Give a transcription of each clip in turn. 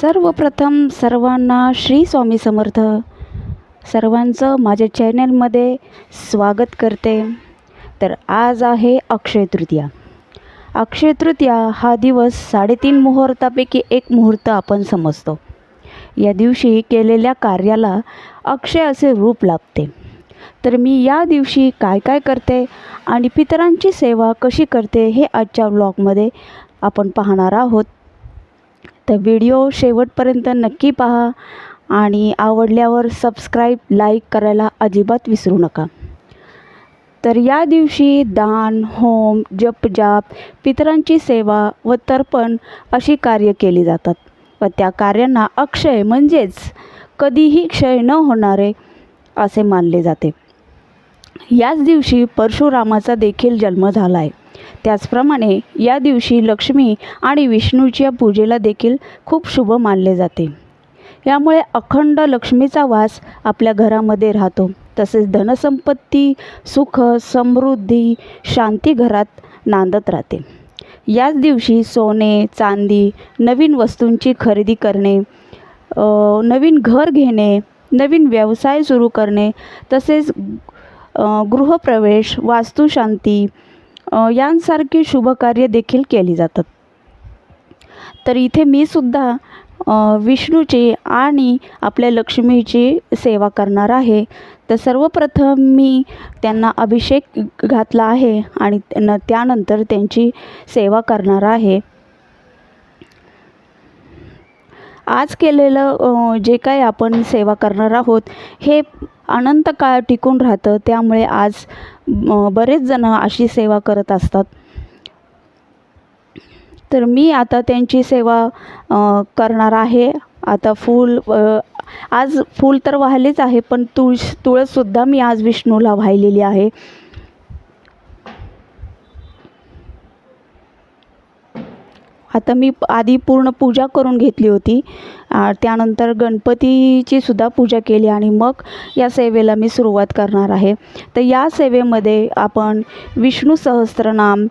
सर्वप्रथम सर्वांना श्री स्वामी समर्थ. सर्वांचं माझ्या चॅनलमध्ये स्वागत करते. तर आज आहे अक्षय तृतीया. अक्षय तृतीया हा दिवस साडेतीन मुहूर्तापैकी एक मुहूर्त आपण समजतो. या दिवशी केलेल्या कार्याला अक्षय असे रूप लाभते. तर मी या दिवशी काय काय करते आणि पितरांची सेवा कशी करते हे आजच्या ब्लॉगमध्ये आपण पाहणार आहोत. तर व्हिडिओ शेवटपर्यंत नक्की पहा आणि आवडल्यावर सबस्क्राईब लाईक करायला अजिबात विसरू नका. तर या दिवशी दान होम जपजाप पितरांची सेवा व तर्पण अशी कार्य केली जातात व त्या कार्यांना अक्षय म्हणजेच कधीही क्षय न होणारे असे मानले जाते. याच दिवशी परशुरामाचा देखील जन्म झाला आहे. त्याचप्रमाणे या दिवशी लक्ष्मी आणि विष्णूच्या पूजेला देखील खूप शुभ मानले जाते. यामुळे अखंड लक्ष्मीचा वास आपल्या घरामध्ये राहतो. तसेच धनसंपत्ती सुख समृद्धी शांती घरात नांदत राहते. याच दिवशी सोने चांदी नवीन वस्तूंची खरेदी करणे नवीन घर घेणे नवीन व्यवसाय सुरू करणे तसेच गृहप्रवेश वास्तुशांती यांसारखी शुभकार्य देखील केली जातात. तर इथे मी सुद्धा विष्णूची आणि आपल्या लक्ष्मीची सेवा करणार आहे. तर सर्वप्रथम मी त्यांना अभिषेक घातला आहे आणि त्यांना त्यानंतर त्यांची सेवा करणार आहे. आज केलेलं जे काही आपण सेवा करणार आहोत हे अनंत काळ टिकून राहतं. त्यामुळे आज बरेच जण अशी सेवा करत असतात. तर मी आता त्यांची सेवा करणार आहे. आता फूल आज फूल तर वाहिलेच आहे पण तुळस तुळससुद्धा मी आज विष्णूला वाहिलेली आहे. आता मी आधी पूर्ण पूजा करून घेतली होती. त्यानंतर गणपतीची सुद्धा पूजा केली आणि मग या सेवेला मी सुरुवात करणार आहे. तर या सेवेमध्ये आपण विष्णू सहस्त्रनाम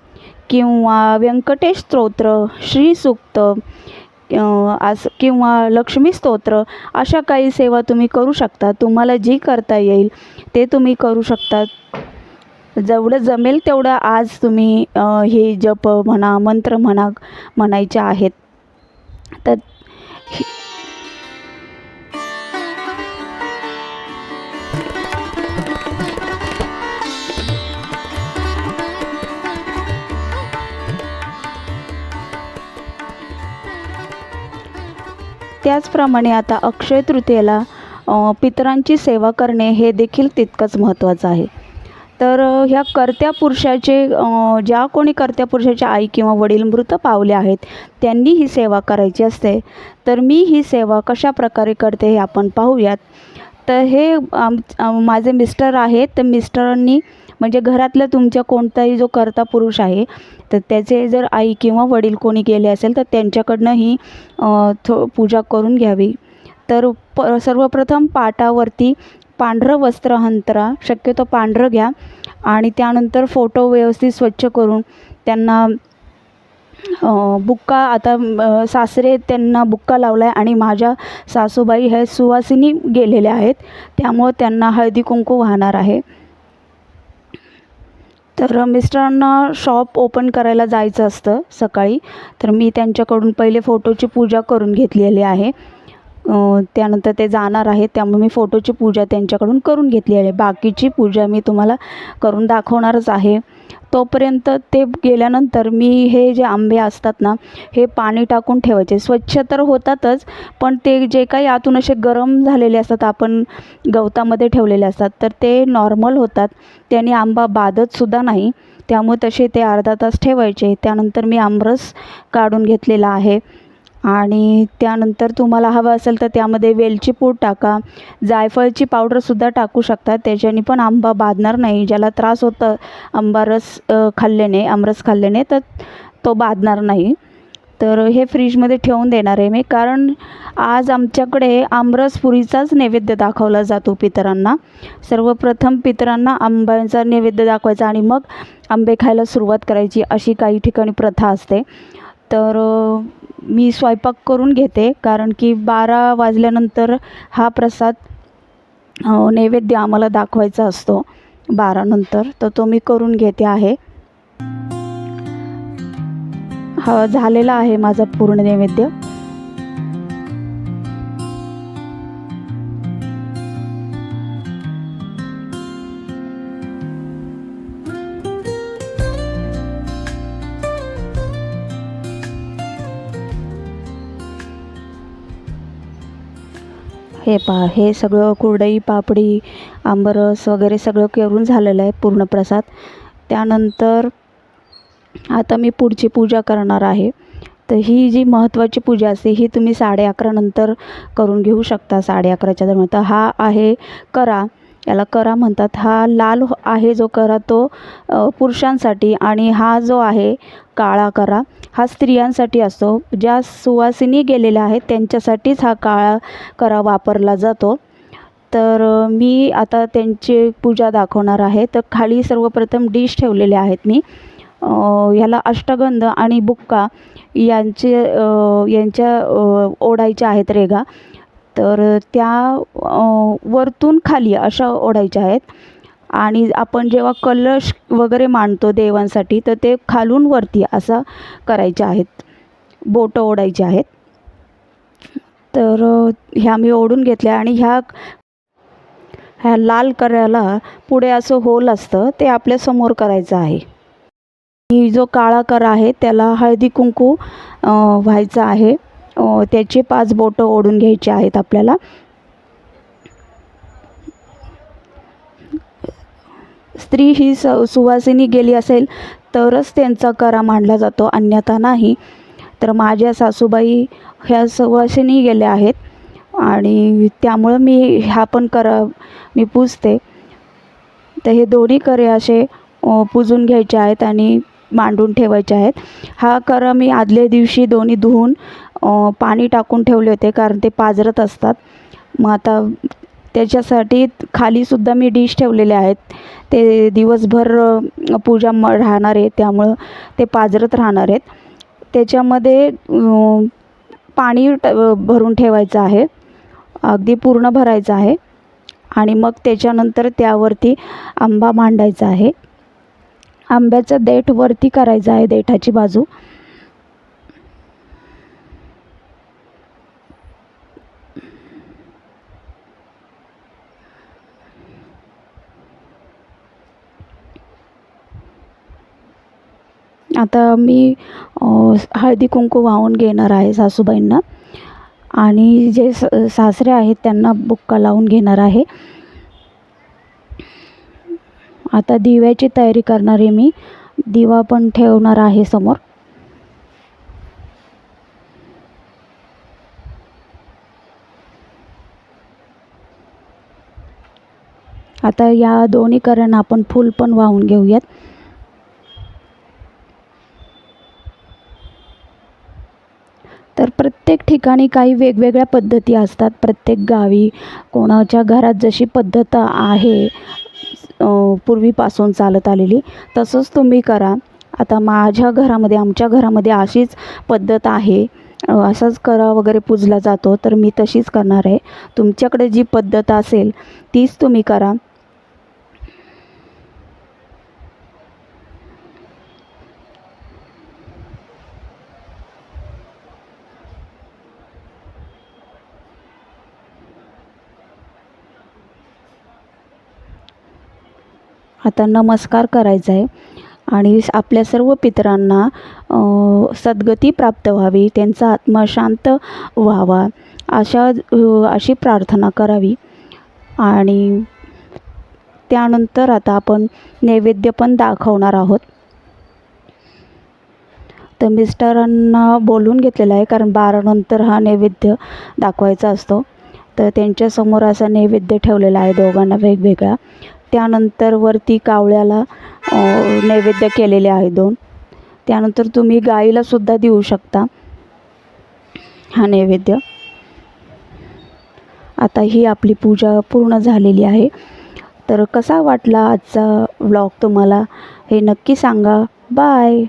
किंवा व्यंकटेश स्तोत्र श्रीसूक्त अ, किंवा लक्ष्मी स्तोत्र अशा काही सेवा तुम्ही करू शकता. तुम्हाला जी करता येईल ते तुम्ही करू शकता. जेवढं जमेल तेवढं आज तुम्ही हे जप म्हणा मंत्र म्हणा म्हणायचे आहेत. तर त्याचप्रमाणे आता अक्षय तृतीयेला पितरांची सेवा करणे हे देखील तितकंच महत्त्वाचं आहे. तर ह्या कर्त्या पुरुषाचे ज्या कोणी कर्त्या पुरुषाच्या आई किंवा वडील मृत पावले आहेत त्यांनी ही सेवा करायची असते. तर मी ही सेवा कशा प्रकारे करते हे आपण पाहूयात. तर हे आम माझे मिस्टर आहेत. तर मिस्टरांनी म्हणजे घरातलं तुमच्या कोणताही जो कर्ता पुरुष आहे तर त्याचे जर आई किंवा वडील कोणी गेले असेल तर त्यांच्याकडनं ही थो पूजा करून घ्यावी. तर प सर्वप्रथम पाटावरती पांढरं वस्त्र अंतरा शक्यतो पांढरं घ्या. आणि त्यानंतर फोटो व्यवस्थित स्वच्छ करून त्यांना बुक्का आता सासरे त्यांना बुक्का लावला आहे आणि माझ्या सासूबाई हे सुवासिनी गेलेल्या आहेत. त्यामुळं त्यांना हळदी कुंकू वाहणार आहे. तर मिस्टरांना शॉप ओपन करायला जायचं असतं सकाळी. तर मी त्यांच्याकडून पहिले फोटोची पूजा करून घेतलेली आहे. त्यानंतर ते जाणार आहेत. त्यामुळे मी फोटोची पूजा त्यांच्याकडून करून घेतली आहे. बाकीची पूजा मी तुम्हाला करून दाखवणारच आहे. तोपर्यंत ते गेल्यानंतर मी हे जे आंबे असतात ना हे पाणी टाकून ठेवायचे. स्वच्छ तर होतातच पण ते जे काही आतून असे गरम झालेले असतात आपण गवतामध्ये ठेवलेले असतात तर ते नॉर्मल होतात. त्याने आंबा बाधतसुद्धा नाही. त्यामुळे तसे ते अर्धा तास ठेवायचे. त्यानंतर मी आमरस काढून घेतलेला आहे. आणि त्यानंतर तुम्हाला हवं असेल तर त्यामध्ये वेलची पूड टाका. जायफळची पावडरसुद्धा टाकू शकता. त्याच्याने पण आंबा बाधणार नाही. ज्याला त्रास होतं आंबा रस खाल्ल्याने आमरस खाल्ल्याने तर तो बाधणार नाही. तर हे फ्रीजमध्ये ठेवून देणार आहे मी. कारण आज आमच्याकडे आमरस पुरीचाच नैवेद्य दाखवला जातो पितरांना. सर्वप्रथम पितरांना आंब्यांचा नैवेद्य दाखवायचा आणि मग आंबे खायला सुरुवात करायची अशी काही ठिकाणी प्रथा असते. तर मी स्वयंपाक करून घेते. कारण की बारा वाजल्यानंतर हा प्रसाद नैवेद्य आम्हाला दाखवायचा असतो. बारानंतर तर तो मी करून घेते आहे. हा झालेला आहे माझा पूर्ण नैवेद्य. हे पहा हे सगळं कुरडई पापडी आंबरस वगैरे सगळं करून झालेलं आहे पूर्ण प्रसाद. त्यानंतर आता मी पुढची पूजा करणार आहे. तर ही जी महत्त्वाची पूजा असते ही तुम्ही साडे अकरानंतर करून घेऊ शकता साडे अकराच्या दरम्यान. तर हा आहे करा. याला करा म्हणतात. हा लाल आहे जो करा तो पुरुषांसाठी आणि हा जो आहे काळा करा. हा स्त्रियांसाठी असतो. ज्या सुवासिनी गेलेल्या आहेत त्यांच्यासाठीच हा काळा करा वापरला जातो. तर मी आता त्यांची पूजा दाखवणार आहे. तर खाली सर्वप्रथम डिश ठेवलेले आहेत मी. ह्याला अष्टगंध आणि बुक्का यांचे यांच्या ओढायच्या आहेत रेगा तर त्या वरतून खाली अशा ओढायच्या आहेत. आणि आपण जेव्हा कलश वगैरे मांडतो देवांसाठी तर ते खालून वरती असं करायचे आहेत. बोटं ओढायचे आहेत. तर ह्या मी ओढून घेतल्या आणि ह्या ह्या लाल करायला पुढे असं होल असतं ते आपल्यासमोर करायचं आहे. ही जो काळा कर आहे त्याला हळदी कुंकू व्हायचं आहे. त्याचे पाच बोटं ओढून घ्यायचे आहेत आपल्याला. स्त्री ही स सुवासिनी गेली असेल तरच त्यांचा करा मांडला जातो अन्यथा नाही. तर माझ्या सासूबाई ह्या सुवासिनी गेल्या आहेत आणि त्यामुळं मी ह्या पण करा मी पूजते. तर हे दोन्ही करे असे पूजून घ्यायचे आहेत आणि मांडून ठेवायचे आहेत. हा कर मी आदल्या दिवशी दोन्ही धुवून पाणी टाकून ठेवले होते कारण ते पाजरत असतात. मग आता त्याच्यासाठी खालीसुद्धा मी डिश ठेवलेले आहेत. ते दिवसभर पूजा म राहणार आहे. त्यामुळं ते पाजरत राहणार आहेत. त्याच्यामध्ये पाणी ट भरून ठेवायचं आहे. अगदी पूर्ण भरायचं आहे. आणि मग त्याच्यानंतर त्यावरती आंबा मांडायचा आहे. आंब्याचं देठ वरती करायचं आहे देठाची बाजू. आता मी हळदी कुंकू वाहून घेणार आहे सासूबाईंना. आणि जे सासरे आहेत त्यांना बुक्का लावून घेणार आहे. आता दिव्याची तयारी करणार आहे मी. दिवा पण ठेवणार आहे समोर. आता या दोन्ही कऱ्यांना आपण फूल पण वाहून घेऊयात. तर प्रत्येक ठिकाणी काही वेगवेगळ्या पद्धती असतात. प्रत्येक गावी कोणाच्या घरात जशी पद्धत आहे पूर्वीपासून चालत आलेली. तसंच तुम्ही करा. आता माझ्या घरामध्ये आमच्या घरामध्ये अशीच पद्धत आहे. असाच करा वगैरे पूजला जातो तर मी तशीच करणार आहे. तुमच्याकडे जी पद्धत असेल तीच तुम्ही करा. आता नमस्कार करायचा आहे. आणि आपल्या सर्व पितरांना सद्गती प्राप्त व्हावी त्यांचा आत्मा शांत व्हावा अशा अशी प्रार्थना करावी. आणि त्यानंतर आता आपण नैवेद्य पण दाखवणार आहोत. तर मिस्टरांना बोलून घेतलेलं आहे कारण बारानंतर हा नैवेद्य दाखवायचा असतो. तर त्यांच्यासमोर असा नैवेद्य ठेवलेला आहे दोघांना वेगवेगळा. त्यानंतर वरती कावळ्याला नैवेद्य केलेले आहे दोन. त्यानंतर तुम्ही गाईलासुद्धा देऊ शकता हा नैवेद्य. आता ही आपली पूजा पूर्ण झालेली आहे. तर कसा वाटला आजचा व्लॉग तुम्हाला हे नक्की सांगा. बाय